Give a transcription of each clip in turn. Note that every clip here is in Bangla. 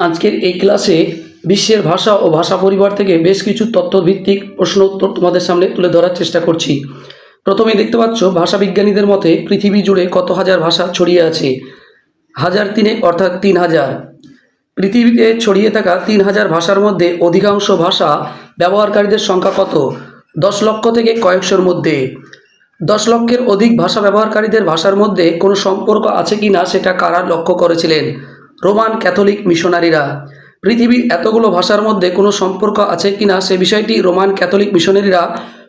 আজকের এই ক্লাসে বিশ্বের ভাষা ও ভাষা পরিবার থেকে বেশ কিছু তথ্যভিত্তিক প্রশ্ন উত্তর তোমাদের সামনে তুলে ধরার চেষ্টা করছি। প্রথমে দেখতে পাচ্ছ ভাষাবিজ্ঞানীদের মতে পৃথিবী জুড়ে কত হাজার ভাষা ছড়িয়ে আছে? হাজার তিনে অর্থাৎ তিন হাজার। পৃথিবীতে ছড়িয়ে থাকা তিন হাজার ভাষার মধ্যে অধিকাংশ ভাষা ব্যবহারকারীদের সংখ্যা কত? দশ লক্ষ থেকে কয়েকশোর মধ্যে। দশ লক্ষের অধিক ভাষা ব্যবহারকারীদের ভাষার মধ্যে কোনো সম্পর্ক আছে কি না সেটা কারা লক্ষ্য করেছিলেন? রোমান ক্যাথলিক মিশনারিরা। পৃথিবীর এতগুলো ভাষার মধ্যে কোনো সম্পর্ক আছে কি না সে বিষয়টি রোমান ক্যাথলিক মিশনারিরা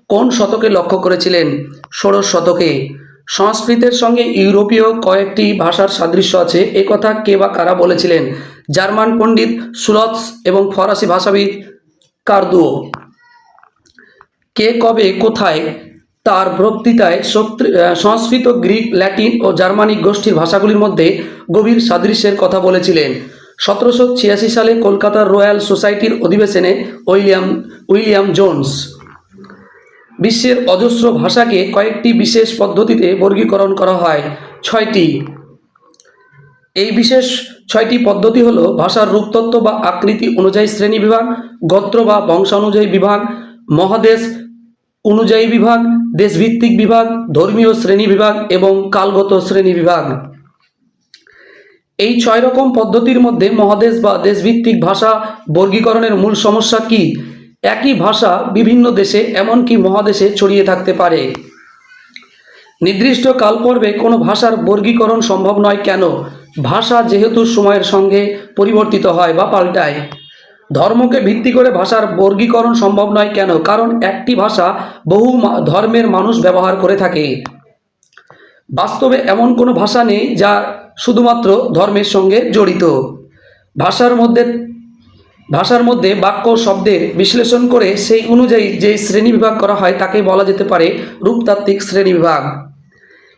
কোন শতকে লক্ষ্য করেছিলেন? ষোড়শ শতকে। সংস্কৃতের সঙ্গে ইউরোপীয় কয়েকটি ভাষার সাদৃশ্য আছে। এ কথা কে বা কারা বলেছিলেন? জার্মান পণ্ডিত সুলৎস এবং ফরাসি ভাষাবিদ কার্দুও। কে কবে কোথায় তার বক্তৃতায় সংস্কৃত, গ্রিক, ল্যাটিন ও জার্মানিক গোষ্ঠীর ভাষাগুলির মধ্যে গভীর সাদৃশ্যের কথা বলেছিলেন। সতেরোশো ছিয়াশি সালে কলকাতার রয়্যাল সোসাইটির অধিবেশনে উইলিয়াম উইলিয়াম জোন্স বিশ্বের অজস্র ভাষাকে কয়েকটি বিশেষ পদ্ধতিতে বর্গীকরণ করা হয়। ছয়টি। এই বিশেষ ছয়টি পদ্ধতি হল ভাষার রূপতত্ত্ব বা আকৃতি অনুযায়ী শ্রেণি বিভাগ, গোত্র বা বংশানুযায়ী বিভাগ, মহাদেশ অনুযায়ী বিভাগ দেশভিত্তিক বিভাগ, ধর্মীয় শ্রেণি বিভাগ এবং কালগত শ্রেণি বিভাগ। এই ছয় রকম পদ্ধতির মধ্যে মহাদেশ বা দেশভিত্তিক ভাষা বর্গীকরণের মূল সমস্যা কি? একই ভাষা বিভিন্ন দেশে, এমনকি মহাদেশে ছড়িয়ে থাকতে পারে। নির্দিষ্ট কালপর্বে কোনো ভাষার বর্গীকরণ সম্ভব নয় কেন? ভাষা যেহেতু সময়ের সঙ্গে পরিবর্তিত হয় বা পাল্টায়। ধর্মকে ভিত্তি করে ভাষার বর্গীকরণ সম্ভব নয় কেন? কারণ একটি ভাষা বহু ধর্মের মানুষ ব্যবহার করে থাকে। বাস্তবে এমন কোনো ভাষা নেই যা শুধুমাত্র ধর্মের সঙ্গে জড়িত। ভাষার মধ্যে ভাষার মধ্যে বাক্য শব্দের বিশ্লেষণ করে সেই অনুযায়ী যে শ্রেণীবিভাগ করা হয় তাকে বলা যেতে পারে রূপতাত্ত্বিক শ্রেণি বিভাগ।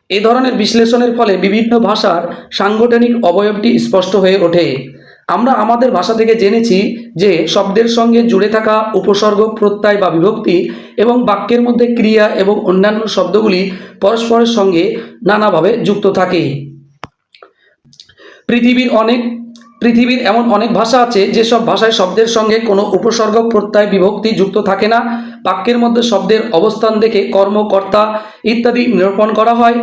এ ধরনের বিশ্লেষণের ফলে বিভিন্ন ভাষার সাংগঠনিক অবয়বটি স্পষ্ট হয়ে ওঠে। আমরা আমাদের ভাষা থেকে জেনেছি যে শব্দের সঙ্গে জুড়ে থাকা উপসর্গ, প্রত্যয় বা বিভক্তি এবং বাক্যের মধ্যে ক্রিয়া এবং অন্যান্য শব্দগুলি পরস্পরের সঙ্গে নানাভাবে যুক্ত থাকে। পৃথিবীর অনেক, পৃথিবীর এমন অনেক ভাষা আছে যেসব ভাষায় শব্দের সঙ্গে কোনো উপসর্গ, প্রত্যয়, বিভক্তি যুক্ত থাকে না। বাক্যের মধ্যে শব্দের অবস্থান দেখে কর্মকর্তা ইত্যাদি নিরূপণ করা হয়।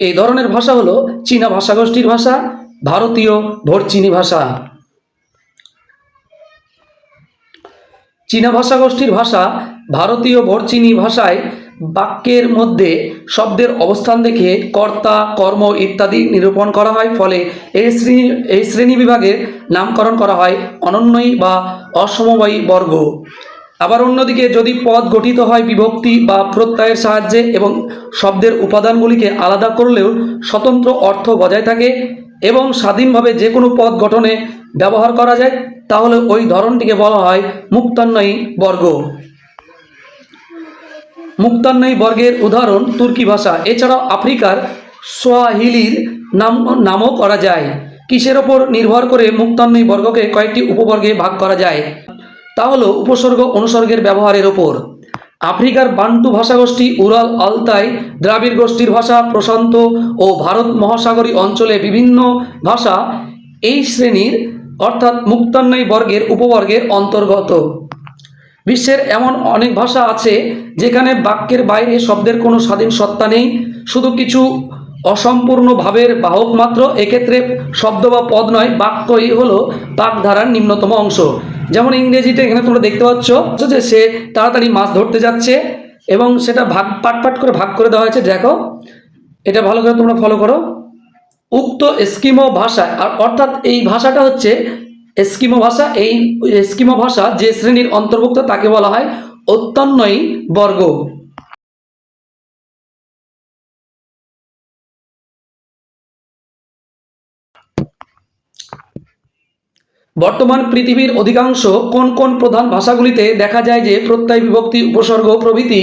এই ধরনের ভাষা হলো চীনা ভাষাগোষ্ঠীর ভাষা, ভারতীয় ভোরচিনি ভাষা। চীনা ভাষাগোষ্ঠীর ভাষা ভারতীয় ভোরচিনি ভাষায় বাক্যের মধ্যে শব্দের অবস্থান দেখে কর্তা, কর্ম ইত্যাদি নিরূপণ করা হয়। ফলে এই শ্রেণি এই শ্রেণি বিভাগের নামকরণ করা হয় অনন্যই বা অসমবায়ী বর্গ। আবার অন্যদিকে যদি পদ গঠিত হয় বিভক্তি বা প্রত্যয়ের সাহায্যে এবং শব্দের উপাদানগুলিকে আলাদা করলেও স্বতন্ত্র অর্থ বজায় থাকে এবং স্বাধীনভাবে যে কোনো পদ গঠনে ব্যবহার করা যায়, তাহলে ওই ধরনটিকে বলা হয় মুক্তান্নয়ী বর্গ। মুক্তান্নয়ী বর্গের উদাহরণ তুর্কি ভাষা। এছাড়াও আফ্রিকার সোয়াহিলির নাম, নামও করা যায়। কিসের ওপর নির্ভর করে মুক্তান্বয়ী বর্গকে কয়েকটি উপবর্গে ভাগ করা যায়? তা হলো উপসর্গ, অনুসর্গের ব্যবহারের ওপর। আফ্রিকার বান্টু ভাষাগোষ্ঠী উরাল আলতাই দ্রাবিড় গোষ্ঠীর ভাষা প্রশান্ত ও ভারত মহাসাগরী অঞ্চলে বিভিন্ন ভাষা এই শ্রেণির, অর্থাৎ মুক্তান্বয়ী বর্গের উপবর্গের অন্তর্গত। বিশ্বের এমন অনেক ভাষা আছে যেখানে বাক্যের বাইরে শব্দের কোনো স্বাধীন সত্তা নেই, শুধু কিছু অসম্পূর্ণ ভাবের বাহক মাত্র। এক্ষেত্রে শব্দ বা পদ নয়, বাক্যই হলো বাগধারার নিম্নতম অংশ। যেমন ইংরেজিতে এখানে তোমরা দেখতে পাচ্ছ যে সে তাড়াতাড়ি মাছ ধরতে যাচ্ছে এবং সেটা ভাগ, পাট পাট করে ভাগ করে দেওয়া হয়েছে। দেখো, এটা ভালো করে তোমরা ফলো করো। উক্ত এস্কিমো ভাষা, আর অর্থাৎ এই ভাষাটা হচ্ছে এস্কিমো ভাষা। এই এস্কিমো ভাষা যে শ্রেণির অন্তর্ভুক্ত তাকে বলা হয় অত্যন্নয়ী বর্গ। বর্তমান পৃথিবীর অধিকাংশ কোন কোন প্রধান ভাষাগুলিতে দেখা যায় যে প্রত্যয় বিভক্তি, উপসর্গ, প্রভৃতি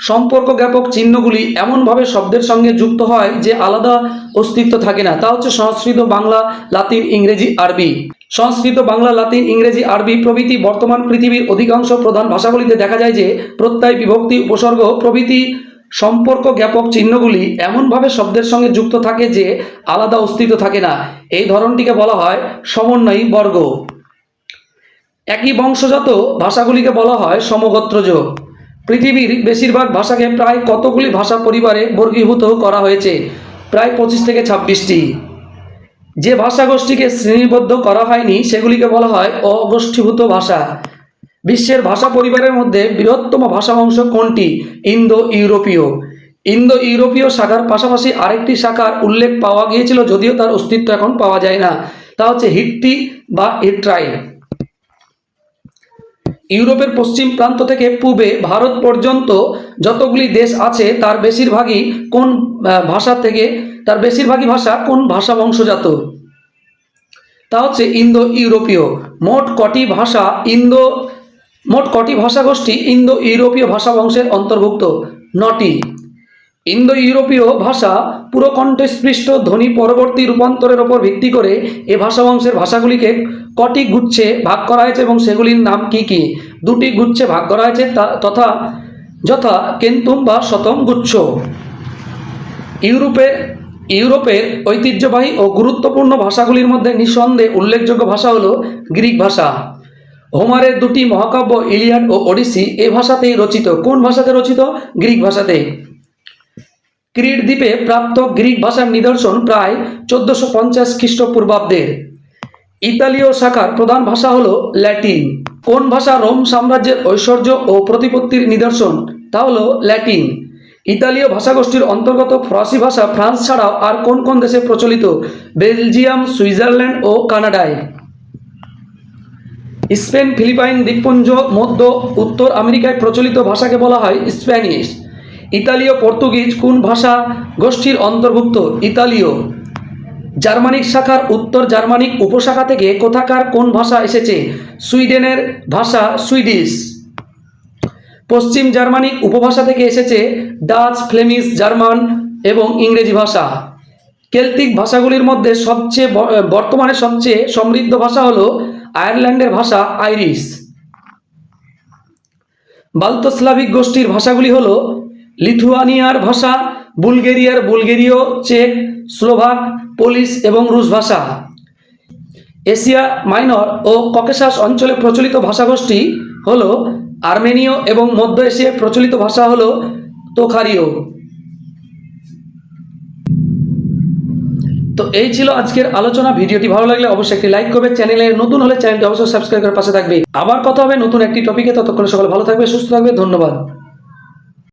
সম্পর্ক জ্ঞাপক চিহ্নগুলি এমনভাবে শব্দের সঙ্গে যুক্ত হয় যে আলাদা অস্তিত্ব থাকে না। তা হচ্ছে সংস্কৃত, বাংলা, লাতিন, ইংরেজি, আরবি। সংস্কৃত, বাংলা, লাতিন, ইংরেজি, আরবি প্রভৃতি বর্তমান পৃথিবীর অধিকাংশ প্রধান ভাষাগুলিতে দেখা যায় যে প্রত্যয় বিভক্তি, উপসর্গ, প্রভৃতি সম্পর্ক জ্ঞাপক চিহ্নগুলি এমনভাবে শব্দের সঙ্গে যুক্ত থাকে যে আলাদা অস্তিত্ব থাকে না। এই ধরনটিকে বলা হয় সমন্বয়ী বর্গ। একই বংশজাত ভাষাগুলিকে বলা হয় সমগোত্রজ। পৃথিবীর বেশিরভাগ ভাষাকে প্রায় কতগুলি ভাষা পরিবারে বর্গীভূত করা হয়েছে? প্রায় পঁচিশ থেকে ছাব্বিশটি। যে ভাষাগোষ্ঠীকে শ্রেণীবদ্ধ করা হয়নি, সেগুলিকে বলা হয় অগোষ্ঠীভূত ভাষা। বিশ্বের ভাষা পরিবারের মধ্যে বৃহত্তম ভাষা বংশ কোনটি? ইন্দো ইউরোপীয় ইন্দো ইউরোপীয় শাখার পাশাপাশি আরেকটি শাখার উল্লেখ পাওয়া গিয়েছিল যদিও তার অস্তিত্ব এখন পাওয়া যায় না। তা হচ্ছে হিট্টি বা হিট্রাইল ইউরোপের পশ্চিম প্রান্ত থেকে পূবে ভারত পর্যন্ত যতগুলি দেশ আছে, তার বেশিরভাগই কোন ভাষা থেকে, তার বেশিরভাগই ভাষা কোন ভাষা বংশজাত? তা হচ্ছে ইন্দো ইউরোপীয় মোট কটি ভাষা ইন্দো মোট কটি ভাষাগোষ্ঠী ইন্দো ইউরোপীয় ভাষা বংশের অন্তর্ভুক্ত? নটি। ইন্দো ইউরোপীয় ভাষা পুরো কণ্ঠস্পৃষ্ট ধ্বনি পরবর্তী রূপান্তরের ওপর ভিত্তি করে এ ভাষা বংশের ভাষাগুলিকে কটি গুচ্ছে ভাগ করা হয়েছে এবং সেগুলির নাম কি কি? দুটি গুচ্ছে ভাগ করা হয়েছে তথা যথা কেন্তুম বা শতম গুচ্ছ। ইউরোপের ইউরোপের ঐতিহ্যবাহী ও গুরুত্বপূর্ণ ভাষাগুলির মধ্যে নিঃসন্দেহে উল্লেখযোগ্য ভাষা হল গ্রিক ভাষা। হোমারের দুটি মহাকাব্য ইলিয়াড ও ওডিসি, এ ভাষাতেই রচিত। কোন ভাষাতে রচিত? গ্রিক ভাষাতে। ক্রিট দ্বীপে প্রাপ্ত গ্রিক ভাষার নিদর্শন প্রায় চোদ্দশো পঞ্চাশ খ্রিস্টপূর্বাব্দের। ইতালীয় শাখার প্রধান ভাষা হল ল্যাটিন। কোন ভাষা রোম সাম্রাজ্যের ঐশ্বর্য ও প্রতিপত্তির নিদর্শন? তা হল ল্যাটিন। ইতালীয় ভাষাগোষ্ঠীর অন্তর্গত ফরাসি ভাষা ফ্রান্স ছাড়াও আর কোন কোন দেশে প্রচলিত? বেলজিয়াম, সুইজারল্যান্ড ও কানাডায়। স্পেন, ফিলিপাইন, দ্বীপপুঞ্জ, মধ্য, উত্তর আমেরিকায় প্রচলিত ভাষাকে বলা হয় স্প্যানিশ। ইতালীয়, পর্তুগিজ কোন ভাষা গোষ্ঠীর অন্তর্ভুক্ত? ইতালীয়। জার্মানিক শাখার উত্তর জার্মানিক উপশাখা থেকে কোথাকার কোন ভাষা এসেছে? সুইডেনের ভাষা সুইডিশ। পশ্চিম জার্মানিক উপভাষা থেকে এসেছে ডাচ, ফ্লেমিশ, জার্মান এবং ইংরেজি ভাষা। কেল্টিক ভাষাগুলির মধ্যে সবচেয়ে বর্তমানে সবচেয়ে সমৃদ্ধ ভাষা হলো আয়ারল্যান্ডের ভাষা আইরিশ। বাল্তস্লাভিক গোষ্ঠীর ভাষাগুলি হল লিথুয়ানিয়ার ভাষা, বুলগেরিয়ার বুলগেরীয়, চেক, স্লোভাক, পোলিশ এবং রুশ ভাষা। এশিয়া মাইনর ও ককেশাস অঞ্চলে প্রচলিত ভাষাগোষ্ঠী হল আর্মেনীয় এবং মধ্য এশিয়ায় প্রচলিত ভাষা হল তোখারীয় তো এই ছিল আজকের আলোচনা। ভিডিওটি ভালো লাগলে অবশ্যই একটি লাইক করবে। চ্যানেলে নতুন হলে চ্যানেলটি অবশ্যই সাবস্ক্রাইব করে পাশে থাকবে। আবার কথা হবে নতুন একটি টপিকে। ততক্ষণ সকলে ভালো থাকবে, সুস্থ থাকবে। ধন্যবাদ।